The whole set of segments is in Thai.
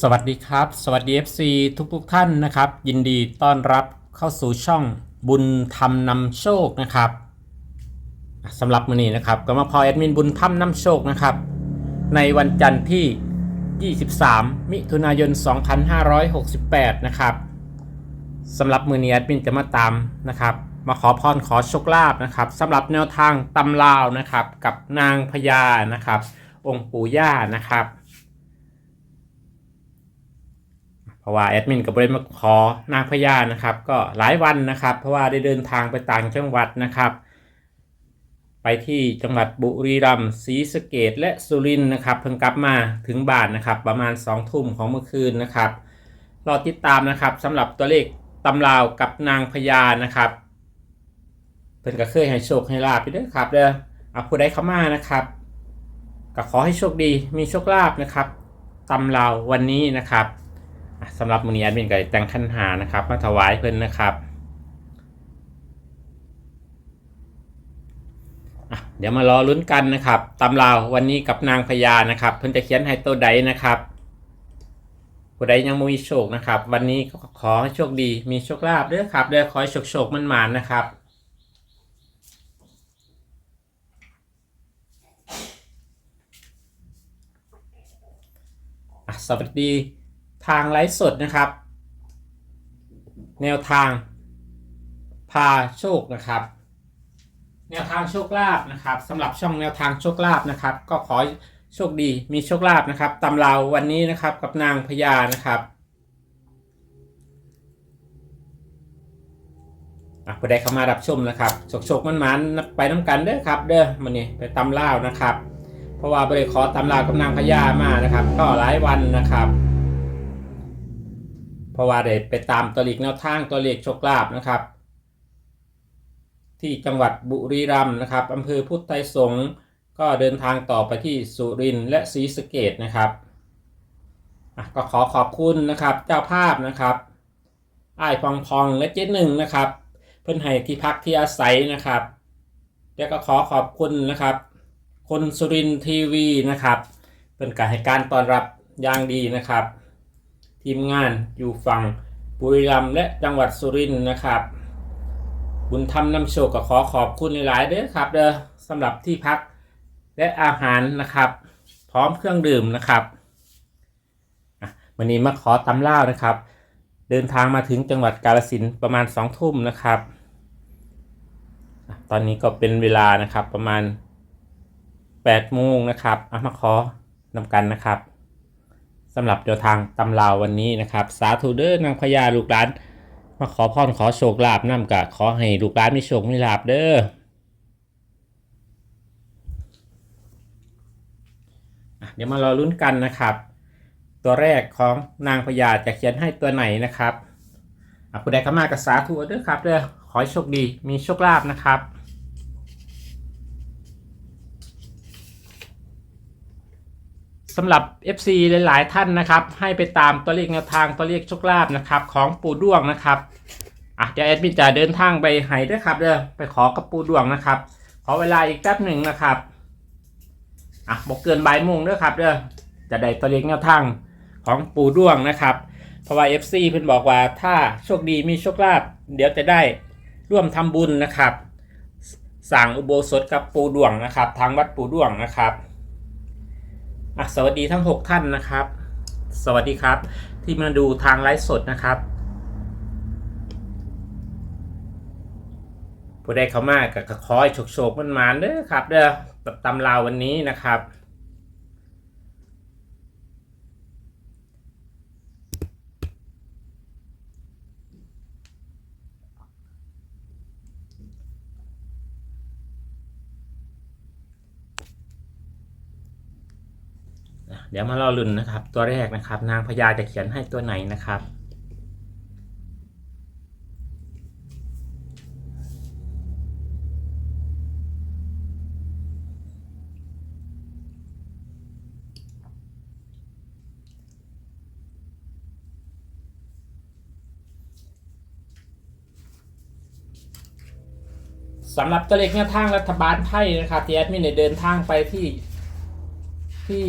สวัสดีครับ สวัสดี FC ทุกทุกท่านนะครับ ยินดีต้อนรับเข้าสู่ช่องบุญธรรมนำโชคนะครับสำหรับมื้อนี้นะครับ ก็มาพอแอดมินบุญธรรมนำโชคนะครับ ในวันจันทร์ที่ 23 มิถุนายน 2568 นะครับสำหรับมือนี้แอดมินจะมาตามนะครับ มาขอพรขอโชคลาภนะครับสำหรับแนวทางตำลาวนะครับ กับนางพญานะครับ องค์ปู่ย่านะครับ เพ ราะว่าแอดมินกับบริมาขอนางพญานะครับ ก็หลายวันนะครับ เพราะว่าได้เดินทางไปต่างจังหวัดนะครับ ไปที่จังหวัดบุรีรัมย์ศรีสะเกดและสุรินทร์นะครับ เพิ่งกลับมาถึงบ้านนะครับ ประมาณ2องทุ่มของเมื่อคืนนะครับรอติดตามนะครับสำหรับตัวเลขตำราวกับนางพญานะครับเพิ่นก็เคยให้โชคให้ลาบไปด้วยครับเด้อเอาผู้ใดเข้ามานะครับก็ขอให้โชคดีมีโชคลาภนะครับตำราววันนี้นะครับ สำหรับมือนี้แอดมินก็ได้แต่งคันหานะครับ มาถวายเพิ่นนะครับเดี๋ยวมารอลุ้นกันนะครับตำราวันนี้กับนางพญานะครับ เพิ่นจะเขียนให้ตัวใดนะครับผู้ใดยังไม่มีโชคนะครับ วันนี้ก็ขอให้โชคดีมีโชคลาภด้อครับเด้อขอให้โชคโชคมันหมานนะครับสวัสดี ทางไลฟ์สดนะครับ แนวทางพาโชคนะครับ แนวทางโชคลาภนะครับสำหรับช่องแนวทางโชคลาภนะครับ ก็ขอโชคดีมีโชคลาภนะครับตำราววันนี้นะครับกับนางพญานะครับอะผู้ใดเข้ามารับชมนะครับโชคโชคมันมันไปน้ำกันเด้อครับ เด้อมันนี่ไปตำลาวนะครับ เพราะว่าบริขอตำราวกับนางพญามานะครับ ก็หลายวันนะครับ เพราะว่าได้ไปตามตัวเลขแนวทางตัวเลขโชคลาภนะครับ ที่จังหวัดบุรีรัมย์นะครับอำเภอพุทธไทยสงฆ์ก็เดินทางต่อไปที่สุรินทร์และศรีสะเกดนะครับอะก็ขอขอบคุณนะครับเจ้าภาพนะครับอ้ายพองพองและเจ๊หนึ่งนะครับ เพื่อนให้ที่พักที่อาศัยนะครับ แล้วก็ขอขอบคุณนะครับ คนสุรินทร์ทีวีนะครับ เป็นการให้การต้อนรับอย่างดีนะครับ ทีมงานอยู่ฝั่งบุรีรัมย์และจังหวัดสุรินทร์นะครับ บุญธรรมนำโชคก็ขอขอบคุณหลายๆเด้อครับเด้อสำหรับที่พักและอาหารนะครับ พร้อมเครื่องดื่มนะครับวันนี้มาขอตำล่านะครับ เดินทางมาถึงจังหวัดกาฬสินประมาณสองทุ่มนะครับ ตอนนี้ก็เป็นเวลานะครับประมาณ8ปดโมงนะครับอะมาขอนำกันนะครับ สำหรับเดินทางตำลาววันนี้นะครับ สาธุเด้อนางพญาลูกหลาน มาขอพรขอโชคลาภนำกะขอให้ลูกหลานมีโชคมีลาภเด้อเดี๋ยวมารอลุ้นกันนะครับ ตัวแรกของนางพญาจะเขียนให้ตัวไหนนะครับผู้ใดเข้ามากับสาธุเด้อครับเด้อขอให้โชคดีมีโชคลาภนะครับ สำหรับ FC หลาย ๆ ท่านนะครับ ให้ไปตามตัวเลขแนวทางตัวเลขโชคลาภนะครับ ของปู่ด้วงนะครับอะเดี๋ยวแอดมินจะเดินทางไปให้ด้วยครับเด้อไปขอกับปู่ด้วงนะครับ ขอเวลาอีกแป๊บหนึ่งนะครับอะบอกเกินบ่ายโมงด้วยครับเด้อจะได้ตัวเลขแนวทางของปู่ด้วงนะครับ เพราะว่า FC เพิ่นบอกว่าถ้าโชคดีมีโชคลาภเดี๋ยวจะได้ร่วมทำบุญนะครับสั่งอุโบสถกับปู่ด้วงนะครับ ทางวัดปู่ด้วงนะครับ อะสวัสดีทั้ง 6 ท่านนะครับ สวัสดีครับ ที่มาดูทางไลฟ์สดนะครับผู้ใดเข้ามาก็ขอให้โชคโชคมันมานเด้อครับเด้อตำราววันนี้นะครับ เดี๋ยวมารอลุ้นนะครับ ตัวแรกนะครับ นางพญาจะเขียนให้ตัวไหนนะครับ สำหรับตัวเลขแนวทางรัฐบาลไทยนะครับที่แอดมินได้เดินทางไปที่ที่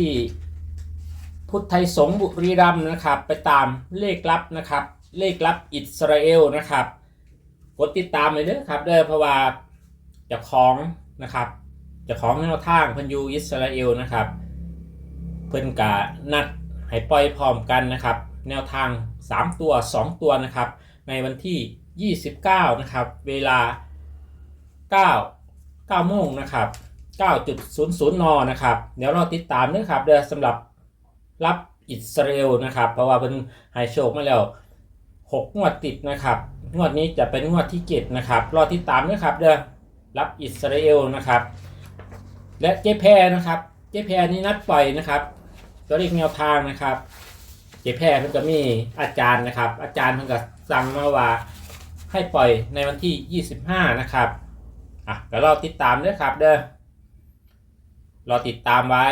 พุทธไทยสงบุรีรัมนะครับ ไปตามเลขลับนะครับ เลขลับอิสราเอลนะครับกดติดตามเลยเด้อครับเด้อเพราะว่าจะของนะครับจะของแนวทางพันยูอิสราเอลนะครับ เพิ่อนกะนัดให้ปล่อยพร้อมกันนะครับ แนวทาง 3 ตัว 2 ตัวนะครับ ในวันที่ 29 นะครับ เวลา 9 9โมงนะครับ9.00นนะครับ เดี๋ยวเราติดตามด้วยครับเดี๋ยวสำหรับ รับอิสราเอลนะครับ เพราะว่าเพิ่นให้โชคมาแล้ว6งวดติดนะครับงวดนี้จะเป็นงวดที่7นะครับรอติดตามด้วยครับเดี๋ยวรับอิสราเอลนะครับ และเจแพนะครับเจแพนี่นัดปล่อยนะครับตัวเลขแนวทางนะครับ เจแพรเพิ่นก็มีอาจารย์นะครับ อาจารย์เพิ่นก็สั่งมาว่าให้ปล่อยในวันที่ 25 นะครับอะก็รอติดตามด้วยครับเด้อรอติดตามไว้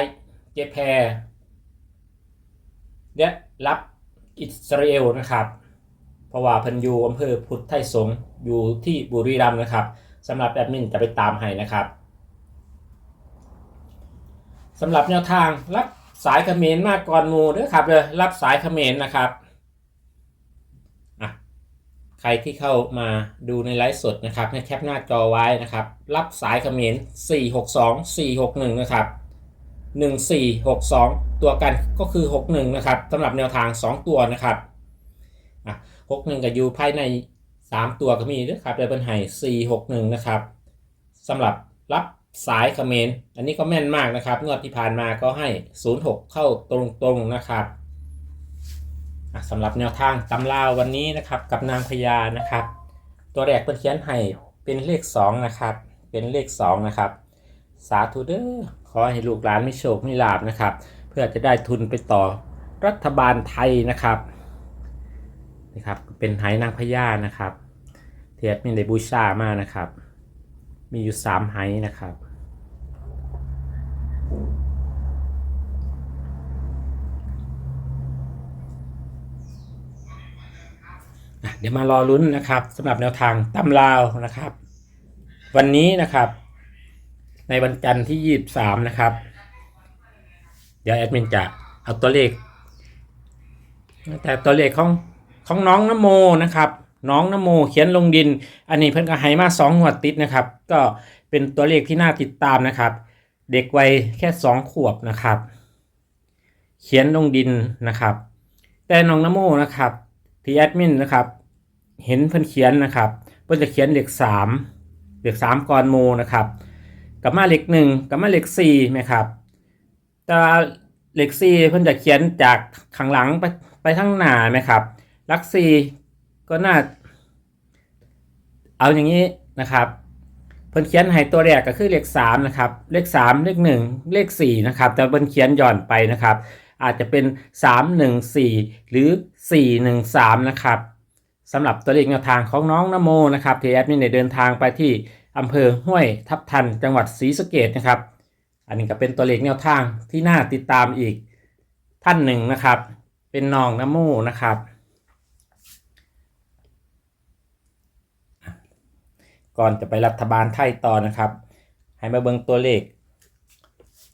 เจแพ รและรับอิสราเอลนะครับเพราะว่าพิ่นยูอำเภอพุทธไทยสงอยู่ที่บุรีรัมย์นะครับสำหรับแอดมินจะไปตามให้นะครับสำหรับแนวทางรับสายเขมรมากก่อนมูด้วยครับเลยรับสายเขมรนะครับอะใครที่เข้ามาดูในไลฟ์สดนะครับให้แคปหน้าจอไว้นะครับ รับสายเขมร462 461 นะครับ 1462 ตัวกันก็คือ 61 นะครับสำหรับแนวทาง 2 ตัวนะครับอะ61 กับอยู่ภายใน 3 ตัวก็มีด้วยครับเลยเป็นไห่461 นะครับสำหรับรับสายคอมเขมรอันนี้ก็แม่นมากนะครับงวดที่ผ่านมาก็ให้ 06 เข้าตรงๆนะครับสำหรับแนวทางตำราววันนี้นะครับกับนางพญานะครับ ตัวแรกเป็นเขียนให้เป็นเลข 2 นะครับ เป็นเลข 2 นะครับ สาธุเด้อขอให้ลูกหลานไม่โชคไม่ลาบนะครับ พื่อจะได้ทุนไปต่อรัฐบาลไทยนะครับนะครับเป็นไหนางพญานะครับ เทียบมีในบูชามากนะครับ มีอยู่สามไหนะครับเดี๋ยวมารอลุ้นนะครับสำหรับแนวทางตำราวนะครับ วันนี้นะครับ ในวันจันทร์ที่ 23 นะครับ เดี๋ยวแอดมินจะเอาตัวเลข แต่ตัวเลขของของน้องนโมนะครับ น้องนโมเขียนลงดิน อันนี้เพิ่นก็ให้มาสองหัวติดนะครับ ก็เป็นตัวเลขที่น่าติดตามนะครับ เด็กวัยแค่สองขวบนะครับ เขียนลงดินนะครับ แต่น้องนโมนะครับที่แอดมินนะครับเห็นเพิ่นเขียนนะครับเพิ่นจะเขียนเลขสามเลขสามก่อนโมนะครับกับมาเลขหนึ่งกับมาเลขสี่นะครับ แต่เลขสี่เพิ่นจะเขียนจากข้างหลังไปไปทางหน้าไหมครับลักสี่ก็น่า เอาอย่างนี้นะครับเพิ่นเขียนให้ตัวแรกก็คือเลขสามนะครับ เลขสามเลขหนึ่งเลขสี่นะครับ แต่เพิ่นเขียนย่อนไปนะครับ อาจจะเป็นสามหนึ่งสี่หรือสี่หนึ่งสามนะครับสำหรับตัวเลขแนวทางของน้องนโมนะครับที่แอดมินเดินทางไปที่อำเภอห้วยทับทันจังหวัดศรีสะเกดนะครับ อันนี้ก็เป็นตัวเลขแนวทางที่น่าติดตามอีกท่านหนึ่งนะครับ เป็นน้องนโมนะครับ ก่อนจะไปรัฐบาลไทยต่อนะครับ ให้มาเบิ่งตัวเลข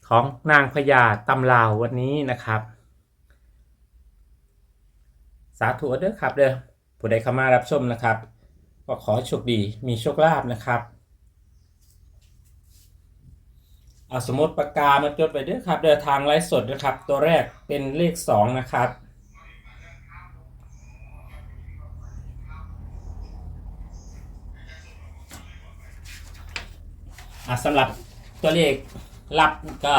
ของนางพญาตำลาววันนี้นะครับ สาธุเด้อครับเด้อผู้ใดเข้ามารับชมนะครับ ก็ขอโชคดีมีโชคลาภนะครับ เอาสมมติปากกามาจดไว้ด้วยครับเดินทางไลฟ์สดนะครับ ตัวแรกเป็นเลข 2 นะครับ อะสำหรับตัวเลขรับก็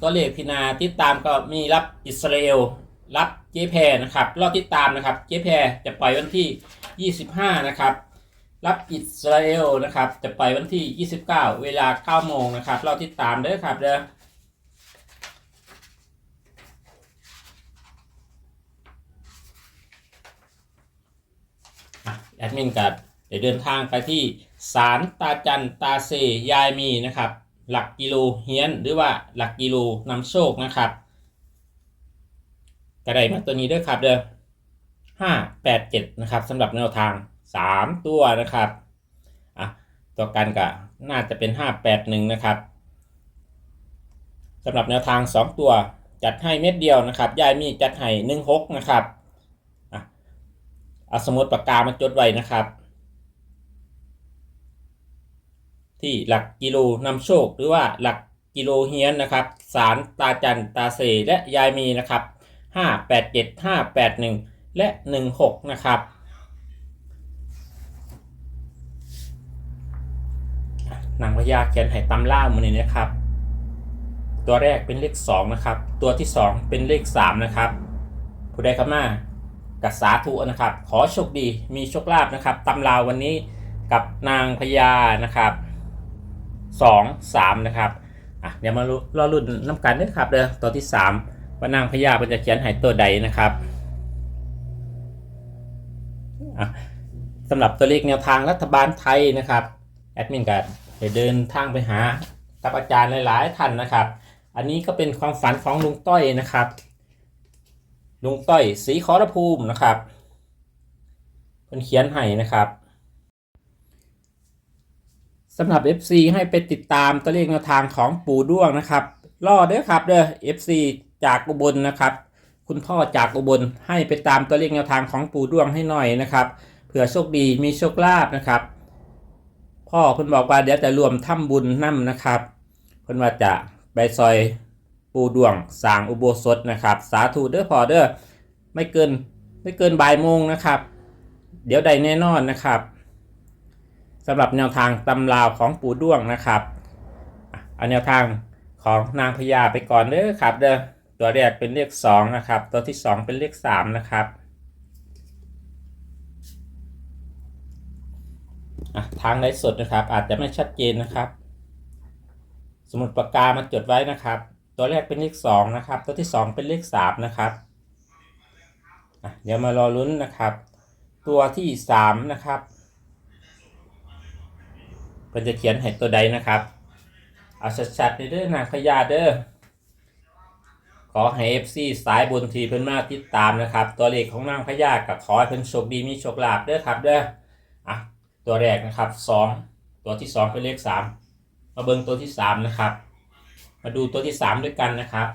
ตัวเลขพินาติดตามก็มีรับอิสราเอลรับเจแพนะครับรอติดตามนะครับเจแพจะปล่อยวันที่ 25 นะครับ รับอิสราเอลนะครับ จะไปวันที่ 29 เวลา 9 โมงนะครับ เรอติดตามเด้อครับเด้อแอดมินกับเดี๋ยวเดินทางไปที่ศาลตาจันตาเซยายมีนะครับ หลักกิโลเฮียนหรือว่าหลักกิโลนำโชคนะครับกระไดมาตัวนี้ด้วยครับเด้อห้าแปดเจ็ดนะครับสำหรับแนวทาง สามตัวนะครับอะตัวกันก็น่าจะเป็นห้าแปดหนึ่งนะครับสำหรับแนวทางสองตัวจัดให้เม็ดเดียวนะครับยายมีจัดให้หนึ่งหกนะครับอะเอาสมุดปากกามาจดไว้นะครับ ที่หลักกิโลนำโชคหรือว่าหลักกิโลเฮียนนะครับสารตาจันตาเซและยายมีนะครับห้าแปดเจ็ดห้าแปดหนึ่งและหนึ่งหกนะครับอะ นางพญาเขียนให้ตำล่ามือนี้นะครับ ตัวแรกเป็นเลขสองนะครับ ตัวที่สองเป็นเลขสามนะครับ ผู้ใดเข้ามากัสาธุนะครับ ขอโชคดีมีโชคลาภนะครับตำราววันนี้กับนางพญานะครับสองสามนะครับอะเดี๋ยวมารอรุ่นน้ำกันด้วยครับเด้อตัวที่สามว่านางพญาเป็นจะเขียนให้ตัวใดนะครับสำหรับตัวเลขแนวทางรัฐบาลไทยนะครับ แอดมินก็ ได้เดินทางไปหากับอาจารย์หลาย ๆ ท่านนะครับ อันนี้ก็เป็นความฝันของลุงต้อยนะครับ ลุงต้อยสีขอรภูมินะครับเป็นเขียนให้นะครับสำหรับ FC ให้ไปติดตามตัวเลขแนวทางของปู่ด้วงนะครับรอเด้อครับเด้อ FC จากอุบลนะครับ คุณพ่อจากอุบลให้ไปตามตัวเลขแนวทางของปู่ด้วงให้หน่อยนะครับเผื่อโชคดีมีโชคลาภนะครับ พ่อเพิ่นบอกว่าเดี๋ยวจะรวมทำบุญนํนะครับเพิ่นว่าจะไปซอยปูดวงสร้างอุโบสถนะครับ สาธุเด้อพ่อเด้อไม่เกินไม่เกินบ่ายโมงนะครับ เดี๋ยวใดแน่นอนนะครับสำหรับแนวทางตำราวของปูด้วงนะครับเอาแนวทางของนางพญาไปก่อนเด้อครับเด้อตัวแรกเป็นเลขสองนะครับ ตัวที่สองเป็นเลขสามนะครับ อะทางไลฟ์สดนะครับ อาจจะไม่ชัดเจนนะครับ สมุดปากกามาจดไว้นะครับ ตัวแรกเป็นเลขสองนะครับ ตัวที่สองเป็นเลขสามนะครับอะเดี๋ยวมารอลุ้นนะครับ ตัวที่สามนะครับเพิ่นจะเขียนให้ตัวใดนะครับเอาชัดๆเด้อนะพญาเด้อขอให้ FC สายบุญทีเพิ่นมาติดตามนะครับ ตัวเลขของนางพญากับขอให้เพิ่นโชคดีมีโชคลาภเด้อครับเด้อ ตัวแรกนะครับสองตัวที่สองเป็นเลขสามมาเบิ่งตัวที่สามนะครับ มาดูตัวที่สามด้วยกันนะครับ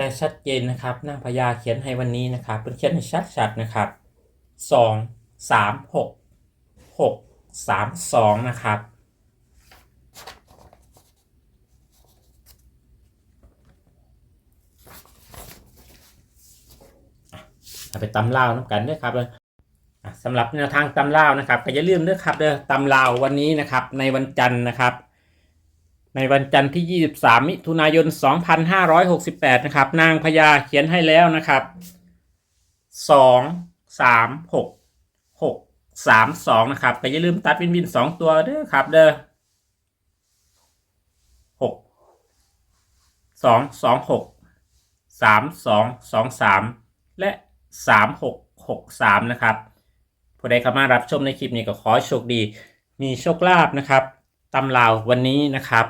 แต่ชัดเจนนะครับนางพญาเขียนให้วันนี้นะครับเป็นเขียนให้ชัดๆนะครับสองสามหกหกสามสองนะครับเอาไปตำลาวน้ำกันด้วยครับสำหรับแนวทางตำลาวนะครับก็อย่าลืมด้วยครับเด้อตำลาววันนี้นะครับในวันจันทร์นะครับ ในวันจันทร์ที่ 23 มิถุนายน 2568 นะครับ นางพญาเขียนให้แล้วนะครับ 2 3 6 6 3 2 นะครับแต่อย่าลืมตัดวินวิน 2 ตัวเด้อครับ เด้อ6 2 2 6 3 2 2 3และ3 6 6 3นะครับผู้ใดเข้ามารับชมในคลิปนี้ก็ขอโชคดี มีโชคลาภนะครับ ตำราววันนี้นะครับ